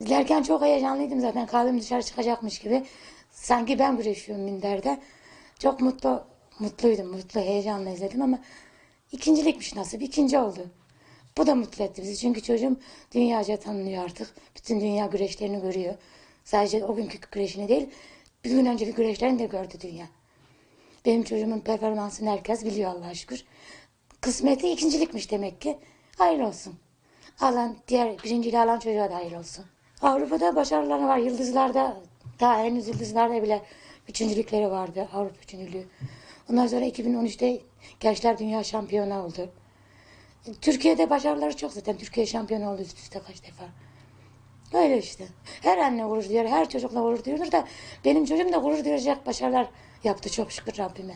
İzlerken çok heyecanlıydım zaten. Kalbim dışarı çıkacakmış gibi. Sanki ben güreşiyorum minderde. Çok mutlu, mutluydum. Mutlu, heyecanla izledim ama ikincilikmiş nasip. ikinci oldu. Bu da mutlu etti bizi. Çünkü çocuğum dünyaca tanınıyor artık. Bütün dünya güreşlerini görüyor. Sadece o günkü güreşini değil, bir gün önceki güreşlerini de gördü dünya. Benim çocuğumun performansını herkes biliyor Allah'a şükür. Kısmeti ikincilikmiş demek ki. Hayır olsun. Alan, diğer birinciliği alan çocuğa da hayır olsun. Avrupa'da başarıları var. Yıldızlarda, daha henüz yıldızlarda bile üçüncülükleri vardı. Avrupa üçüncülüğü. Ondan sonra 2013'te Gençler Dünya Şampiyonu oldu. Türkiye'de başarıları çok zaten. Türkiye şampiyonu oldu üst üste kaç defa. Öyle işte. Her anne gurur duyar, her çocukla gurur duyulur da benim çocuğum da gurur duyacak başarılar yaptı çok şükür Rabbime.